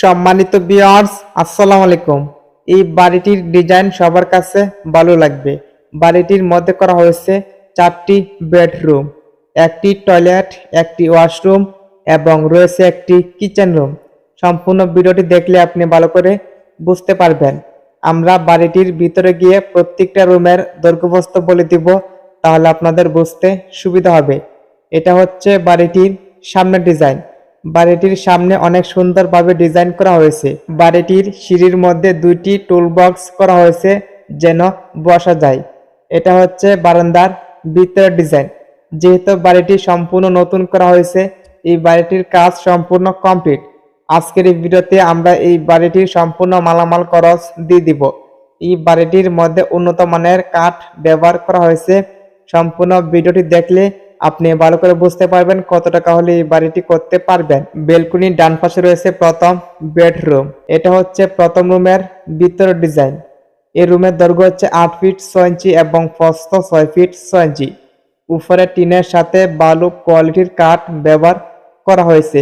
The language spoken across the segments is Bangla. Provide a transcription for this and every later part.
সম্মানিত বিয়ার্স আসসালামু আলাইকুম। এই বাড়িটির ডিজাইন সবার কাছে ভালো লাগবে। বাড়িটির মধ্যে করা হয়েছে চারটি বেডরুম একটি টয়লেট একটি ওয়াশরুম এবং রয়েছে একটি কিচেন রুম সম্পূর্ণ ভিডিওটি দেখলে আপনি ভালো করে বুঝতে পারবেন। আমরা বাড়িটির ভিতরে গিয়ে প্রত্যেকটা রুমের দৈর্ঘ্যপ্রস্থ বলে দিব, তাহলে আপনাদের বুঝতে সুবিধা হবে। এটা হচ্ছে বাড়িটির সামনের ডিজাইন বাড়িটির সামনে অনেক সুন্দরভাবে ডিজাইন করা হয়েছে। বাড়িটির সিঁড়ির মধ্যে দুইটি টুল বক্স করা হয়েছে যেন বসা যায়। এটা হচ্ছে বারান্দার ভিতরের ডিজাইন। যেহেতু বাড়িটি সম্পূর্ণ নতুন করা হয়েছে, এই বাড়িটির কাজ সম্পূর্ণ কমপ্লিট। আজকের এই ভিডিওতে আমরা এই বাড়িটির সম্পূর্ণ মালামাল খরচ দিয়ে দিব। এই বাড়িটির মধ্যে উন্নত মানের কাঠ ব্যবহার করা হয়েছে। সম্পূর্ণ ভিডিওটি দেখলে আপনি ভালো করে বুঝতে পারবেন কত টাকা হলে এই বাড়িটি করতে পারবেন। বেলকুনির ডান পাশে রয়েছে প্রথম বেডরুম। এটা হচ্ছে প্রথম রুমের ভিতরের ডিজাইন। এই রুমের দৈর্ঘ্য হচ্ছে আট ফিট ছয় ইঞ্চি এবং প্রস্থ ছয় ফিট ছয় ইঞ্চি। উপরে টিনের সাথে বালু কোয়ালিটির কাঠ ব্যবহার করা হয়েছে।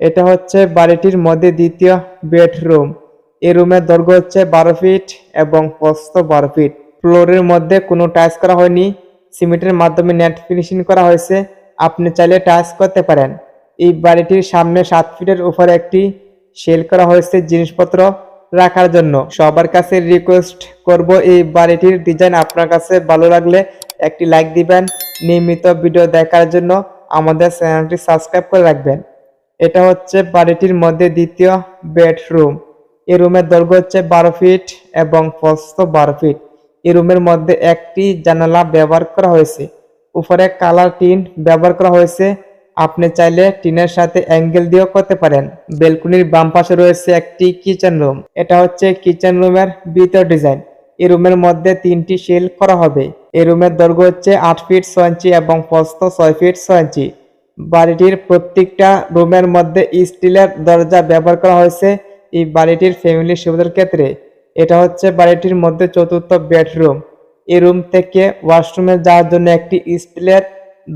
এটা হচ্ছে বাড়িটির মধ্যে দ্বিতীয় বেডরুম। এই রুমের দৈর্ঘ্য হচ্ছে বারো ফিট এবং প্রস্থ বারো ফিট। ফ্লোরের মধ্যে কোনো টাইলস করা হয়নি। সিমেন্টের মাধ্যমে নেট ফিনিশিং করা হয়েছে। আপনি চাইলে টাচ করতে পারেন। এই বাড়িটির সামনে সাত ফিটের উপরে একটি সেল করা হয়েছে জিনিসপত্র রাখার জন্য। সবার কাছে রিকোয়েস্ট করব এই বাড়িটির ডিজাইন আপনার কাছে ভালো লাগলে একটি লাইক দিবেন। নিয়মিত ভিডিও দেখার জন্য আমাদের চ্যানেলটি সাবস্ক্রাইব করে রাখবেন। এটা হচ্ছে বাড়িটির মধ্যে দ্বিতীয় বেডরুম এই রুমের দৈর্ঘ্য হচ্ছে বারো ফিট এবং প্রস্থ বারো ফিট এই রুমের মধ্যে একটি জানালা ব্যবহার করা হয়েছে। উপরে কালার টিন ব্যবহার করা হয়েছে। আপনি চাইলে টিনের সাথে অ্যাঙ্গেল দিয়েও করতে পারেন। বেলকুনির বাম পাশে রয়েছে একটি কিচেন রুম। এটা হচ্ছে কিচেন রুমের ভিতর ডিজাইন। এই রুমের মধ্যে তিনটি শেল করা হবে। এই রুমের দৈর্ঘ্য হচ্ছে আট ফিট ছয় ইঞ্চি এবং প্রস্থ ছয় ফিট ছয় ইঞ্চি। বাড়িটির প্রত্যেকটা রুমের মধ্যে স্টিলের দরজা ব্যবহার করা হয়েছে। এই বাড়িটির ফ্যামিলি সুবিধার ক্ষেত্রে এটা হচ্ছে বাড়িটির মধ্যে চতুর্থ বেডরুম। এই রুম থেকে ওয়াশরুমে যাওয়ার জন্য একটি স্টিলের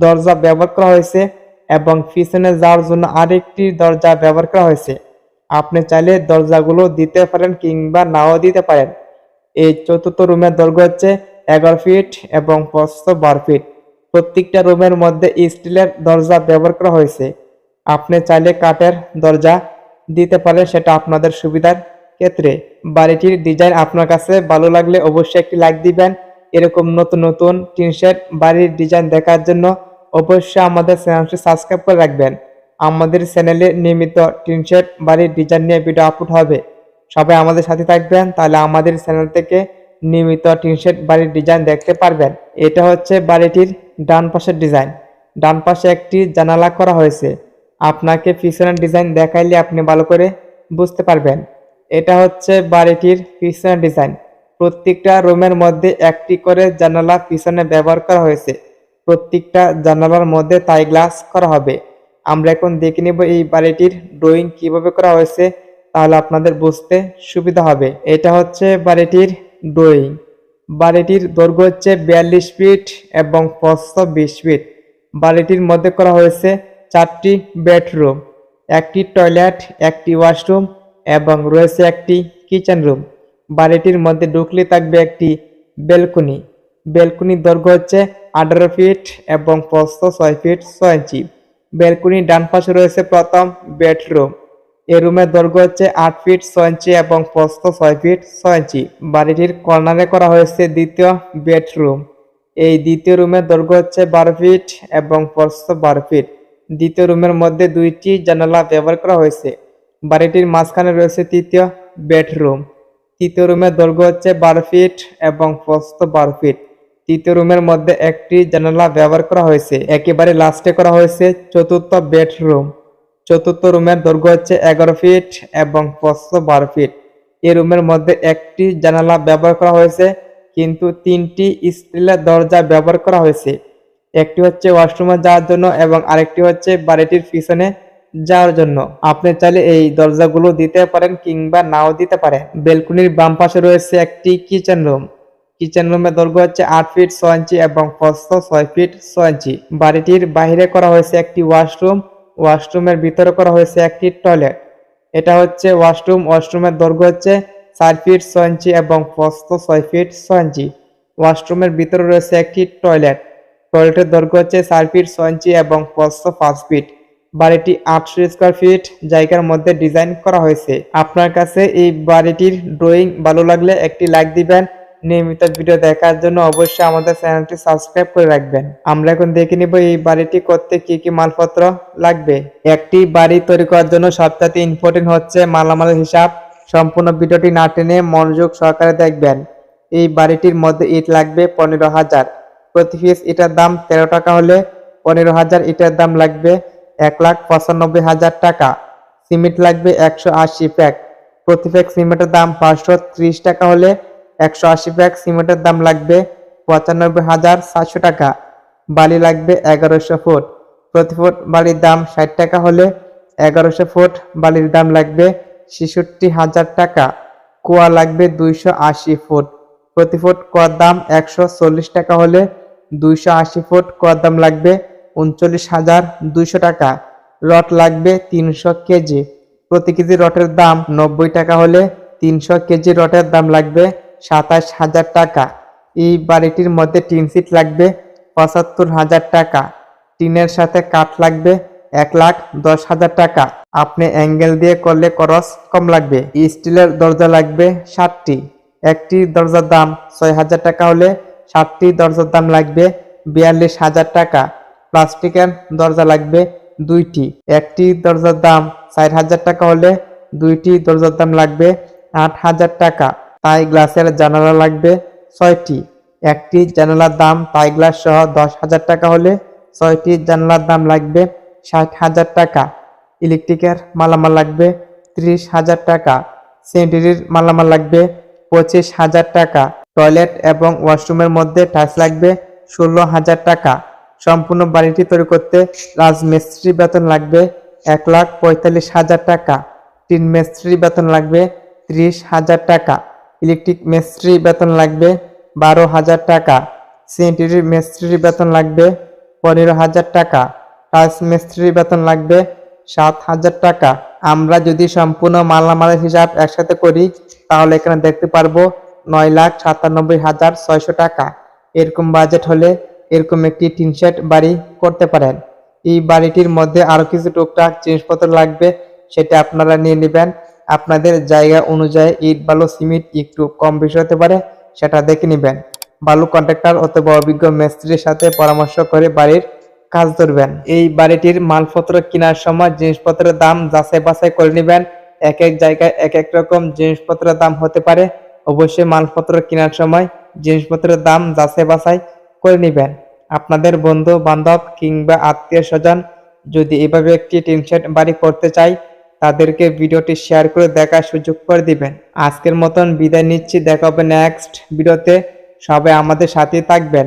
দরজা ব্যবহার করা হয়েছে এবং পিছনে যাওয়ার জন্য আরেকটি দরজা ব্যবহার করা হয়েছে। আপনি চাইলে দরজাগুলো দিতে পারেন কিংবা নাও দিতে পারেন। এই চতুর্থ রুমের দৈর্ঘ্য হচ্ছে এগারো ফিট এবং প্রস্থ বারো ফিট। প্রত্যেকটা রুমের মধ্যে স্টিলের দরজা ব্যবহার করা হয়েছে। আপনি চাইলে কাঠের দরজা দিতে পারেন, সেটা আপনাদের সুবিধার ক্ষেত্রে বাড়িটির ডিজাইন আপনার কাছে ভালো লাগলে অবশ্যই একটি লাইক দিবেন। এরকম নতুন নতুন টিন শেড বাড়ির ডিজাইন দেখার জন্য অবশ্যই আমাদের চ্যানেলটি সাবস্ক্রাইব করে রাখবেন। আমাদের চ্যানেলে নিয়মিত টিন শেড বাড়ির ডিজাইন নিয়ে ভিডিও আপলোড হবে। সবাই আমাদের সাথে থাকবেন, তাহলে আমাদের চ্যানেল থেকে নিয়মিত টিন শেড বাড়ির ডিজাইন দেখতে পারবেন। এটা হচ্ছে বাড়িটির ডান পাশের ডিজাইন ডান পাশে একটি জানালা করা হয়েছে। আপনাকে পিছনের ডিজাইন দেখাইলে আপনি ভালো করে বুঝতে পারবেন। এটা হচ্ছে বাড়িটির পিছনের ডিজাইন। প্রত্যেকটা রুমের মধ্যে একটি করে জানালা পিছনে ব্যবহার করা হয়েছে। প্রত্যেকটা জানালার মধ্যে তাই গ্লাস করা হবে। আমরা এখন দেখে নেব এই বাড়িটির ড্রয়িং কীভাবে করা হয়েছে, তাহলে আপনাদের বুঝতে সুবিধা হবে। এটা হচ্ছে বাড়িটির ড্রয়িং। বাড়িটির দৈর্ঘ্য হচ্ছে বিয়াল্লিশ ফিট এবং প্রস্থ বিশ ফিট। বাড়িটির মধ্যে করা হয়েছে চারটি বেডরুম, একটি টয়লেট, একটি ওয়াশরুম এবং রয়েছে একটি কিচেন রুম। বাড়িটির মধ্যে ঢুকলে থাকবে একটি বেলকনি। বেলকনির দৈর্ঘ্য হচ্ছে আঠারো ফিট এবং প্রস্থ ছয় ফিট ছয় ইঞ্চি। বেলকনির ডান পাশে রয়েছে প্রথম বেডরুম। এই রুমের দৈর্ঘ্য হচ্ছে আট ফিট ছয় ইঞ্চি এবং প্রস্থ ছয় ফিট ছয় ইঞ্চি। বাড়িটির কর্নারে করা হয়েছে দ্বিতীয় বেডরুম। এই দ্বিতীয় রুমের দৈর্ঘ্য হচ্ছে বারো ফিট এবং প্রস্থ বারো ফিট। দ্বিতীয় রুমের মধ্যে দুইটি জানালা ব্যবহার করা হয়েছে। বাড়িটির মাঝখানে রয়েছে তৃতীয় বেডরুম। তৃতীয় রুমের দৈর্ঘ্য হচ্ছে বারো ফিট এবং প্রস্থ বারো ফিট। তৃতীয় রুমের মধ্যে একটি জানালা ব্যবহার করা হয়েছে। একেবারে লাস্টে করা হয়েছে চতুর্থ বেডরুম। চতুর্থ রুমের দৈর্ঘ্য হচ্ছে এগারো ফিট এবং প্রস্থ বারো ফিট। এই রুমের মধ্যে একটি জানালা ব্যবহার করা হয়েছে, কিন্তু তিনটি স্টিলের দরজা ব্যবহার করা হয়েছে। একটি হচ্ছে ওয়াশরুমে যাওয়ার জন্য এবং আরেকটি হচ্ছে বাড়িটির পিছনে যাওয়ার জন্য। আপনি চাইলে এই দরজাগুলো দিতে পারেন কিংবা নাও দিতে পারে। বেলকুনির বাম পাশে রয়েছে একটি কিচেন রুম কিচেন রুমের দৈর্ঘ্য হচ্ছে আট ফিট ছয় ইঞ্চি এবং প্রস্থ ছয় ফিট ছয় ইঞ্চি বাড়িটির বাইরে করা হয়েছে একটি ওয়াশরুম ওয়াশরুমের ভিতরে করা হয়েছে একটি টয়লেট এটা হচ্ছে ওয়াশরুম ওয়াশরুমের দৈর্ঘ্য হচ্ছে চার ফিট ছয় ইঞ্চি এবং প্রস্থ ছয় ফিট ছয় ইঞ্চি ওয়াশরুমের ভিতরে রয়েছে একটি টয়লেট টয়লেটের দৈর্ঘ্য হচ্ছে চার ফিট ছয় ইঞ্চি এবং প্রস্থ পাঁচ ফিট বাড়িটি আটশো স্কোয়ার ফিট জায়গার মধ্যে ডিজাইন করা হয়েছে। আপনার কাছে এই বাড়িটির ড্রয়িং ভালো লাগলে একটি লাইক দিবেন। নিয়মিত ভিডিও দেখার জন্য অবশ্যই আমাদের চ্যানেলটি সাবস্ক্রাইব করে রাখবেন। আমরা এখন দেখে নিব এই বাড়িটি করতে কি কি মালপত্র লাগবে। একটি বাড়ি তৈরি করার জন্য সবচেয়ে ইম্পর্টেন্ট হচ্ছে মালামালের হিসাব। সম্পূর্ণ ভিডিওটি না টেনে মনোযোগ সহকারে দেখবেন। এই বাড়িটির মধ্যে ইট লাগবে পনেরো হাজার। প্রতি পিস ইটার দাম তেরো টাকা হলে পনেরো হাজার ইটার দাম লাগবে। এক লাখ পঁচানব্বই হাজার টাকা। সিমেন্ট লাগবে একশো আশি প্যাক। প্রতি প্যাক সিমেন্টের দাম পাঁচশো ত্রিশ টাকা হলে একশো আশি প্যাক সিমেন্টের দাম লাগবে পঁচানব্বই হাজার সাতশো টাকা। বালি লাগবে এগারোশো ফুট। প্রতি ফুট বালির দাম ষাট টাকা হলে এগারোশো ফুট বালির দাম লাগবে ছেষট্টি হাজার টাকা। কুয়া লাগবে দুইশো আশি ফুট। প্রতি ফুট কুয়ার দাম একশো চল্লিশ টাকা হলে দুইশো আশি ফুট কুয়ার দাম লাগবে উনচল্লিশ হাজার দুইশো টাকা। রট লাগবে তিনশো কেজি। প্রতি কেজি রটের দাম নব্বই টাকা হলে তিনশো কেজি রটের দাম লাগবে সাতাশ হাজার টাকা। এই বাড়িটির মধ্যে টিন সিট লাগবে পঁচাত্তর হাজার টাকা। টিনের সাথে কাঠ লাগবে এক লাখ দশ হাজার টাকা। আপনি অ্যাঙ্গেল দিয়ে করলে খরচ কম লাগবে। স্টিলের দরজা লাগবে ষাটটি। একটি দরজার দাম ছয় হাজার টাকা হলে ষাটটি দরজার দাম লাগবে বিয়াল্লিশ হাজার টাকা। প্লাস্টিকের দরজা লাগবে দুইটি। একটি দরজার দাম চার হাজার টাকা হলে দুইটি দরজার দাম লাগবে আট হাজার টাকা। তাই গ্লাসের জানালা লাগবে ছয়টি। একটি জানালার দাম তাই গ্লাস সহ দশ হাজার টাকা হলে ছয়টি জানালার দাম লাগবে ষাট হাজার টাকা। ইলেকট্রিকের মালামাল লাগবে ত্রিশ হাজার টাকা। স্যানিটারির মালামাল লাগবে পঁচিশ হাজার টাকা। টয়লেট এবং ওয়াশরুমের মধ্যে টাইলস লাগবে ষোলো হাজার টাকা। সম্পূর্ণ বাড়িটি তৈরি করতে রাজমিস্ত্রি বেতন লাগবে এক লাখ পঁয়তাল্লিশ হাজার টাকা। টিন মিস্ত্রি বেতন লাগবে ত্রিশ হাজার টাকা। ইলেকট্রিক মিস্ত্রি বেতন লাগবে বারো হাজার টাকা। স্যানিটারি মিস্ত্রি বেতন লাগবে পনেরো হাজার টাকা। টাইলস মিস্ত্রি বেতন লাগবে সাত হাজার টাকা। আমরা যদি সম্পূর্ণ মালামালের হিসাব একসাথে করি, তাহলে এখানে দেখতে পারব নয় লাখ সাতানব্বই হাজার ছয়শো টাকা। এরকম বাজেট হলে এরকম একটি টিন শেড বাড়ি করতে পারেন। এই বাড়িটির মধ্যে আরও কিছু টুকটাক জিনিসপত্র লাগবে, সেটা আপনারা নিয়ে নেবেন। আপনাদের জায়গা অনুযায়ী ইট, বালু, সিমেন্ট একটু কম বেশি হতে পারে, সেটা দেখে নেবেন। বালু কন্ট্রাক্টর অথবা অভিজ্ঞ মিস্ত্রির সাথে পরামর্শ করে বাড়ির কাজ ধরবেন। এই বাড়িটির মালপত্র কেনার সময় জিনিসপত্রের দাম যাচাই বাছাই করে নেবেন। এক এক জায়গায় এক এক রকম জিনিসপত্রের দাম হতে পারে। অবশ্যই মালপত্র কেনার সময় জিনিসপত্রের দাম যাচাই বাছাই করে নেবেন। আপনাদের বন্ধু, বান্ধব কিংবা আত্মীয় স্বজন যদি এভাবে একটি টিন বাড়ি করতে চাই তাদেরকে ভিডিওটি শেয়ার করে দেখার সুযোগ করে দিবেন। আজকের মতন বিদায় নিচ্ছি। দেখা হবে নেক্সট ভিডিওতে সবাই আমাদের সাথে থাকবেন।